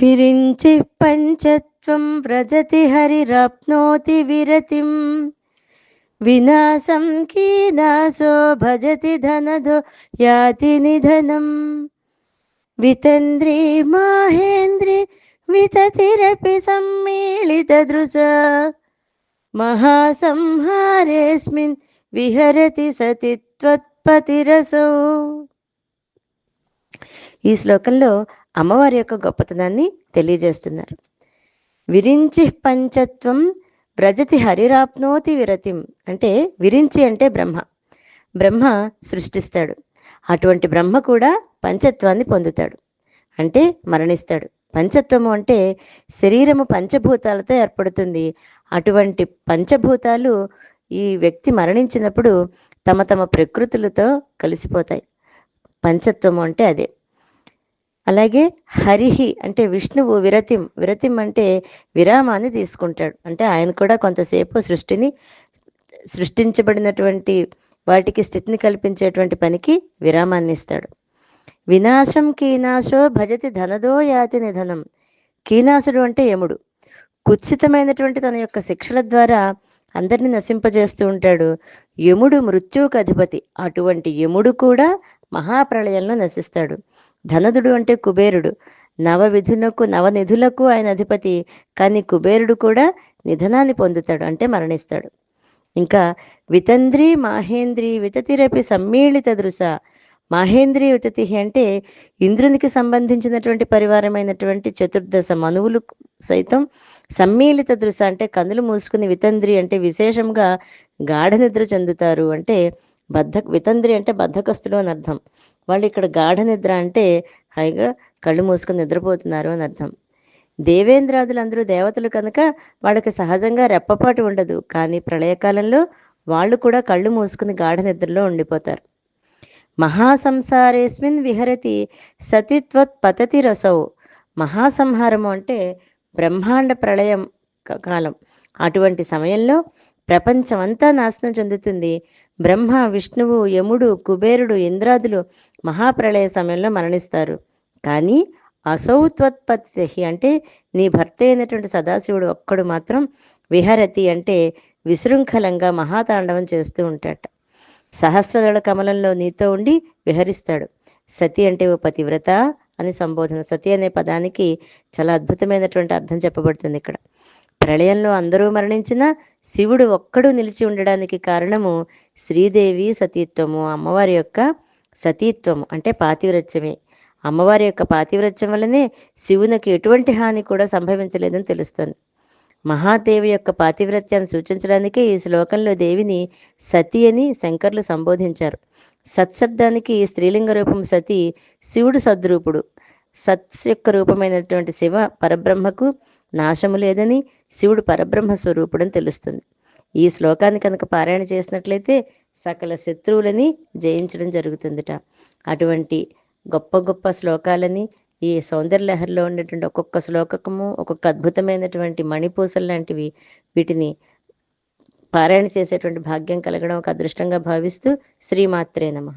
విరించి పంచత్వం వ్రజతి హరిరాప్నోతి విరతిం. వినాశం కీనాశో భజతి ధనదో యాతి నిధనం. వితంద్రి మాహేంద్రి వితతిరపి సమ్మేళిత దృశ. మహాసంహారేస్మిన్ విహరతి సతి త్వత్పతిరసౌ ఈ శ్లోకంలో అమ్మవారి యొక్క గొప్పతనాన్ని తెలియజేస్తున్నారు. విరించి పంచత్వం వ్రజతి హరిరాప్నోతి విరతిం అంటే విరించి అంటే బ్రహ్మ. బ్రహ్మ సృష్టిస్తాడు. అటువంటి బ్రహ్మ కూడా పంచత్వాన్ని పొందుతాడు. అంటే మరణిస్తాడు. పంచత్వము అంటే శరీరము పంచభూతాలతో ఏర్పడుతుంది. అటువంటి పంచభూతాలు ఈ వ్యక్తి మరణించినప్పుడు తమ తమ ప్రకృతులతో కలిసిపోతాయి. పంచత్వము అంటే అదే. అలాగే హరిహి అంటే విష్ణువు విరతిం. విరతిం అంటే విరామాన్ని తీసుకుంటాడు. అంటే ఆయన కూడా కొంతసేపు సృష్టిని సృష్టించబడినటువంటి వాటికి స్థితిని కల్పించేటువంటి పనికి విరామాన్ని ఇస్తాడు. వినాశం కీనాశో భజతి ధనదో యాతి నిధనం. కీనాసుడు అంటే యముడు. కుత్సితమైనటువంటి తన యొక్క శిక్షల ద్వారా అందరిని నశింపజేస్తూ ఉంటాడు. యముడు మృత్యువుకు అధిపతి అటువంటి యముడు కూడా మహాప్రళయంలో నశిస్తాడు. ధనదుడు అంటే కుబేరుడు. నవవిధులకు నవనిధులకు ఆయన అధిపతి. కానీ కుబేరుడు కూడా నిధనాన్ని పొందుతాడు అంటే మరణిస్తాడు. ఇంకా వితంద్రి మాహేంద్రి వితతిరపి సమ్మీళిత దృశ. మహేంద్రి వితతి అంటే ఇంద్రునికి సంబంధించినటువంటి పరివారమైనటువంటి చతుర్దశ మనువులు సైతం సమ్మేళిత దృశ అంటే కన్నులు మూసుకుని వితంద్రి అంటే విశేషంగా గాఢ నిద్ర చెందుతారు. అంటే బద్ధ వితంద్రి అంటే బద్ధకస్తుడు అని అర్థం. వాళ్ళు ఇక్కడ గాఢ నిద్ర అంటే హాయిగా కళ్ళు మూసుకొని నిద్రపోతున్నారు అని అర్థం. దేవేంద్రాదులందరూ దేవతలు కనుక వాళ్ళకి సహజంగా రెప్పపాటు ఉండదు. కానీ ప్రళయకాలంలో వాళ్ళు కూడా కళ్ళు మూసుకుని గాఢ నిద్రలో ఉండిపోతారు. మహాసంసారేస్మిన్ విహరతి సతిత్వత్ పతతి రసౌ. మహాసంహారము అంటే బ్రహ్మాండ ప్రళయం కాలం. అటువంటి సమయంలో ప్రపంచమంతా నాశనం చెందుతుంది. బ్రహ్మ విష్ణువు యముడు కుబేరుడు ఇంద్రాదులు మహాప్రళయ సమయంలో మరణిస్తారు. కానీ అసౌత్వత్పత్తి అంటే నీ భర్త అయినటువంటి సదాశివుడు ఒక్కడు మాత్రం విహరతి అంటే విశృంఖలంగా మహాతాండవం చేస్తూ ఉంటాట. సహస్రదళ కమలంలో నీతో ఉండి విహరిస్తాడు. సతి అంటే ఓ పతివ్రత అని సంబోధన. సతి అనే పదానికి చాలా అద్భుతమైనటువంటి అర్థం చెప్పబడుతుంది ఇక్కడ. ప్రళయంలో అందరూ మరణించినా శివుడు ఒక్కడు నిలిచి ఉండడానికి కారణము శ్రీదేవి సతీత్వము అమ్మవారి యొక్క సతీత్వము అంటే పాతివ్రత్యమే. అమ్మవారి యొక్క పాతివ్రత్యం వల్లనే శివునికి ఎటువంటి హాని కూడా సంభవించలేదని తెలుస్తుంది. మహాదేవి యొక్క పాతివ్రత్యాన్ని సూచించడానికే ఈ శ్లోకంలో దేవిని సతి అని శంకర్లు సంబోధించారు. సత్శబ్దానికి స్త్రీలింగ రూపం సతి శివుడు సద్రూపుడు. సత్ యొక్క రూపమైనటువంటి శివ పరబ్రహ్మకు నాశము లేదని శివుడు పరబ్రహ్మ స్వరూపుడని తెలుస్తుంది. ఈ శ్లోకాన్ని కనుక పారాయణ చేసినట్లయితే సకల శత్రువులని జయించడం జరుగుతుందిట. అటువంటి గొప్ప గొప్ప శ్లోకాలని ఈ సౌందర్యలహరిలో ఉండేటువంటి ఒక్కొక్క శ్లోకము ఒక్కొక్క అద్భుతమైనటువంటి మణిపూసలు లాంటివి వీటిని పారాయణ చేసేటువంటి భాగ్యం కలగడం ఒక అదృష్టంగా భావిస్తూ శ్రీమాత్రే నమః.